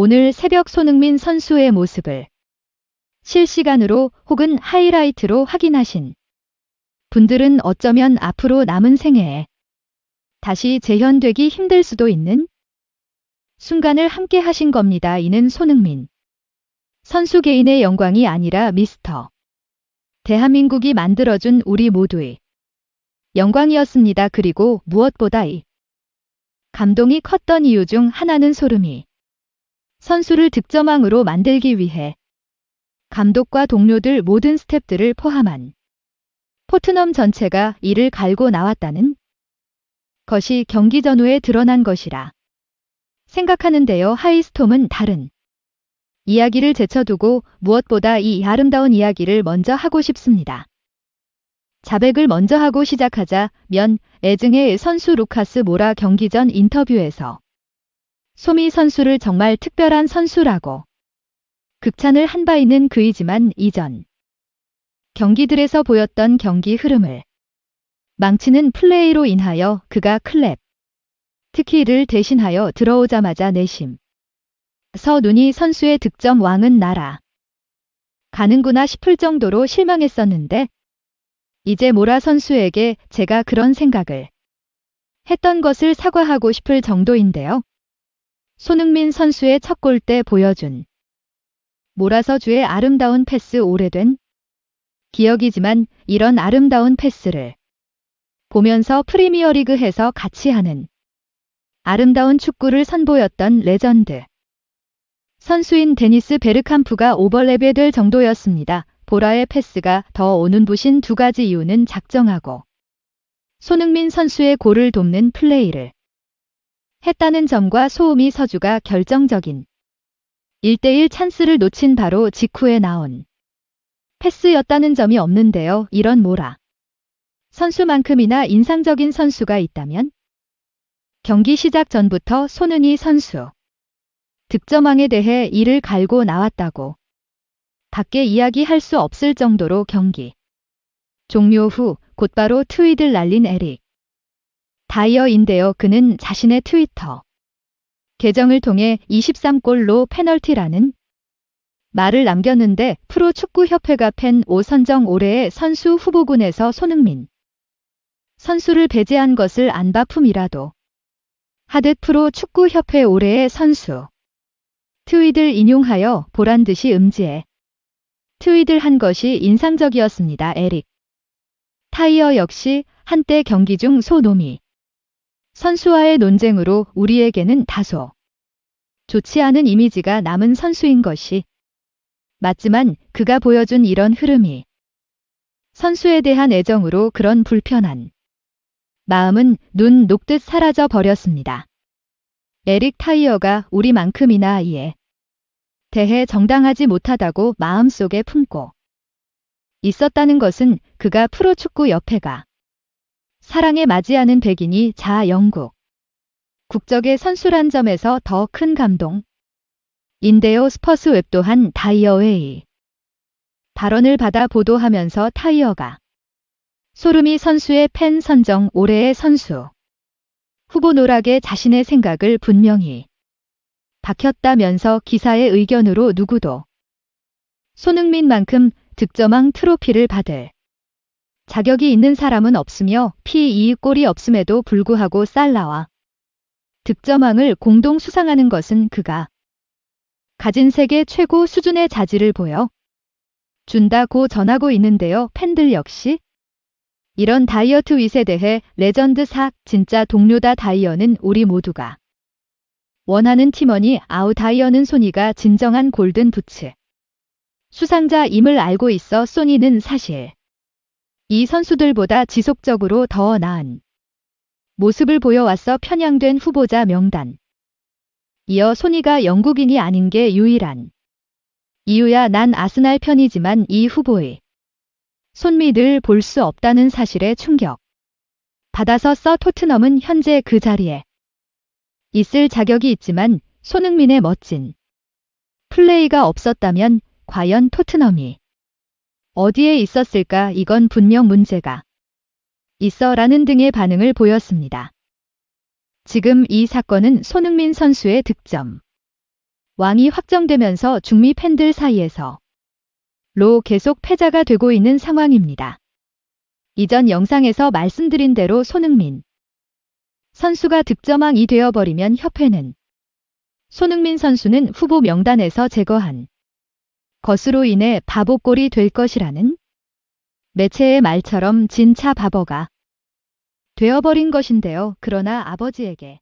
오늘 새벽 손흥민 선수의 모습을 실시간으로 혹은 하이라이트로 확인하신 분들은 어쩌면 앞으로 남은 생애에 다시 재현되기 힘들 수도 있는 순간을 함께 하신 겁니다. 이는 손흥민 선수 개인의 영광이 아니라 미스터 대한민국이 만들어준 우리 모두의 영광이었습니다. 그리고 무엇보다 이 감동이 컸던 이유 중 하나는 소름이 선수를 득점왕으로 만들기 위해 감독과 동료들 모든 스탭들을 포함한 포트넘 전체가 이를 갈고 나왔다는 것이 경기 전후에 드러난 것이라 생각하는데요. 하이스톰은 다른 이야기를 제쳐두고 무엇보다 이 아름다운 이야기를 먼저 하고 싶습니다. 자백을 먼저 하고 시작하자면 애증의 선수 루카스 모라 경기 전 인터뷰에서 소미 선수를 정말 특별한 선수라고. 극찬을 한 바 있는 그이지만 이전 경기들에서 보였던 경기 흐름을 망치는 플레이로 인하여 그가 클랩 특히를 대신하여 들어오자마자 내심. 서 눈이 선수의 득점 왕은 나라. 가는구나 싶을 정도로 실망했었는데 이제 모라 선수에게 제가 그런 생각을 했던 것을 사과하고 싶을 정도인데요. 손흥민 선수의 첫 골 때 보여준 모라서주의 아름다운 패스 오래된 기억이지만 이런 아름다운 패스를 보면서 프리미어리그에서 같이 하는 아름다운 축구를 선보였던 레전드. 선수인 데니스 베르캄프가 오버랩이 될 정도였습니다. 보라의 패스가 더 오는 부신 두 가지 이유는 작정하고 손흥민 선수의 골을 돕는 플레이를 했다는 점과 소음이 서주가 결정적인 1대1 찬스를 놓친 바로 직후에 나온 패스였다는 점이 없는데요. 이런 모라. 선수만큼이나 인상적인 선수가 있다면 경기 시작 전부터 손은희 선수 득점왕에 대해 이를 갈고 나왔다고 밖에 이야기할 수 없을 정도로 경기 종료 후 곧바로 트윗을 날린 에릭 다이어인데요. 그는 자신의 트위터 계정을 통해 23골로 페널티라는 말을 남겼는데 프로축구협회가 팬 5선정 올해의 선수 후보군에서 손흥민 선수를 배제한 것을 안바품이라도 하듯 프로축구협회 올해의 선수 트윗을 인용하여 보란 듯이 음지에 트윗을 한 것이 인상적이었습니다. 에릭 타이어 역시 한때 경기 중 소노미 선수와의 논쟁으로 우리에게는 다소 좋지 않은 이미지가 남은 선수인 것이 맞지만 그가 보여준 이런 흐름이 선수에 대한 애정으로 그런 불편한 마음은 눈 녹듯 사라져 버렸습니다. 에릭 타이어가 우리만큼이나 이에 대해 정당하지 못하다고 마음속에 품고 있었다는 것은 그가 프로축구 협회가 사랑에 맞이하는 백인이 자 영국. 국적의 선수란 점에서 더 큰 감동. 인데요 스퍼스 웹 또한 다이어웨이. 발언을 받아 보도하면서 타이어가. 소름이 선수의 팬 선정 올해의 선수. 후보 노락에 자신의 생각을 분명히 박혔다면서 기사의 의견으로 누구도 손흥민만큼 득점왕 트로피를 받을 자격이 있는 사람은 없으며 P2 골이 없음에도 불구하고 살라와 득점왕을 공동 수상하는 것은 그가 가진 세계 최고 수준의 자질을 보여 준다고 전하고 있는데요. 팬들 역시 이런 다이어트 윗에 대해 레전드 삭 진짜 동료다 다이어는 우리 모두가 원하는 팀원이 아우 다이어는 소니가 진정한 골든 부츠 수상자임을 알고 있어 소니는 사실 이 선수들보다 지속적으로 더 나은 모습을 보여왔어 편향된 후보자 명단. 이어 소니가 영국인이 아닌 게 유일한 이유야 난 아스날 편이지만 이 후보의 손밑을 볼수 없다는 사실에 충격. 받아서 써 토트넘은 현재 그 자리에 있을 자격이 있지만 손흥민의 멋진 플레이가 없었다면 과연 토트넘이 어디에 있었을까 이건 분명 문제가 있어 라는 등의 반응을 보였습니다. 지금 이 사건은 손흥민 선수의 득점 왕이 확정되면서 중미 팬들 사이에서 로 계속 패자가 되고 있는 상황입니다. 이전 영상에서 말씀드린 대로 손흥민 선수가 득점왕이 되어버리면 협회는 손흥민 선수는 후보 명단에서 제거한 것으로 인해 바보꼴이 될 것이라는 매체의 말처럼 진짜 바보가 되어버린 것인데요. 그러나 아버지에게